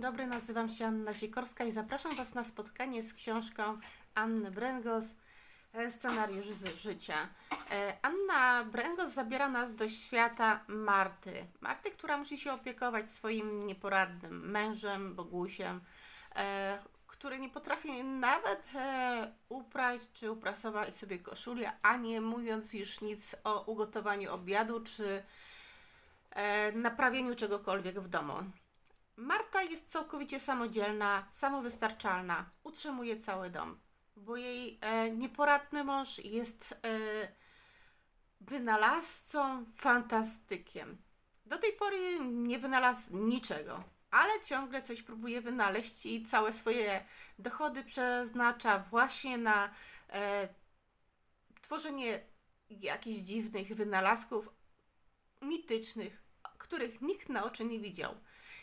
dobry, nazywam się Anna Sikorska i zapraszam Was na spotkanie z książką Anny Brengos e, Scenariusz z życia. E, Anna Brengos zabiera nas do świata Marty. Marty, która musi się opiekować swoim nieporadnym mężem, Bogusiem, e, który nie potrafi nawet uprać czy uprasować sobie koszuli, a nie mówiąc już nic o ugotowaniu obiadu czy naprawieniu czegokolwiek w domu. Marta jest całkowicie samodzielna, samowystarczalna, utrzymuje cały dom, bo jej e, nieporadny mąż jest e, wynalazcą, fantastykiem. Do tej pory nie wynalazł niczego, ale ciągle coś próbuje wynaleźć i całe swoje dochody przeznacza właśnie na e, tworzenie jakichś dziwnych wynalazków mitycznych, których nikt na oczy nie widział.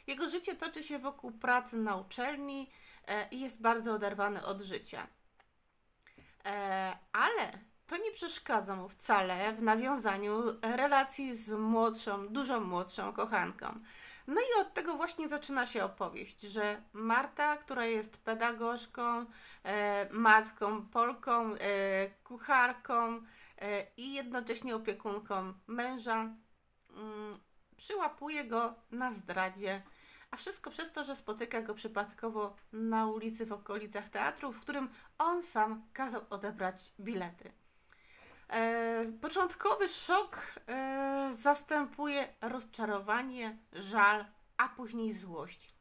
Jego życie toczy się wokół pracy na uczelni e, i jest bardzo oderwany od życia. E, ale to nie przeszkadza mu wcale w nawiązaniu relacji z młodszą, dużo młodszą kochanką. No i od tego właśnie zaczyna się opowieść, że Marta, która jest pedagogzką, e, matką, Polką, kucharką i jednocześnie opiekunką męża, mm, przyłapuje go na zdradzie. A wszystko przez to, że spotyka go przypadkowo na ulicy w okolicach teatru, w którym on sam kazał odebrać bilety. E, początkowy szok e, zastępuje rozczarowanie, żal, a później złość.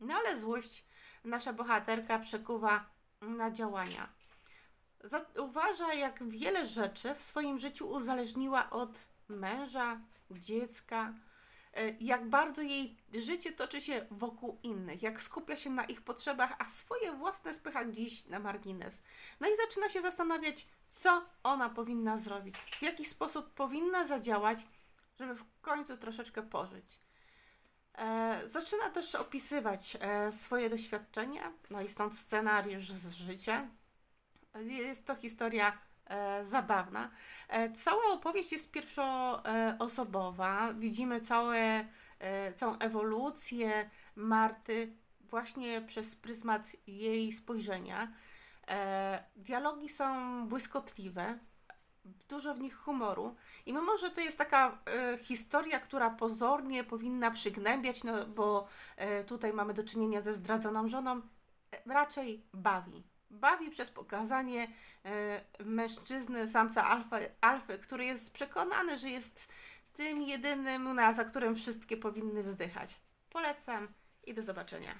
No ale złość nasza bohaterka przekuwa na działania. Zauważa, jak wiele rzeczy w swoim życiu uzależniła od męża, dziecka, jak bardzo jej życie toczy się wokół innych, jak skupia się na ich potrzebach, a swoje własne spycha gdzieś na margines. No i zaczyna się zastanawiać, co ona powinna zrobić, w jaki sposób powinna zadziałać, żeby w końcu troszeczkę pożyć. E, zaczyna też opisywać e, swoje doświadczenia, no i stąd scenariusz z życia. Jest to historia e, zabawna. E, cała opowieść jest pierwszoosobowa. Widzimy całe, e, całą ewolucję Marty właśnie przez pryzmat jej spojrzenia. E, dialogi są błyskotliwe, dużo w nich humoru. I mimo, że to jest taka e, historia, która pozornie powinna przygnębiać, no bo e, tutaj mamy do czynienia ze zdradzoną żoną, e, raczej bawi. Bawi przez pokazanie e, mężczyzny, samca alfy, alfy, który jest przekonany, że jest tym jedynym, na, za którym wszystkie powinny wzdychać. Polecam i do zobaczenia.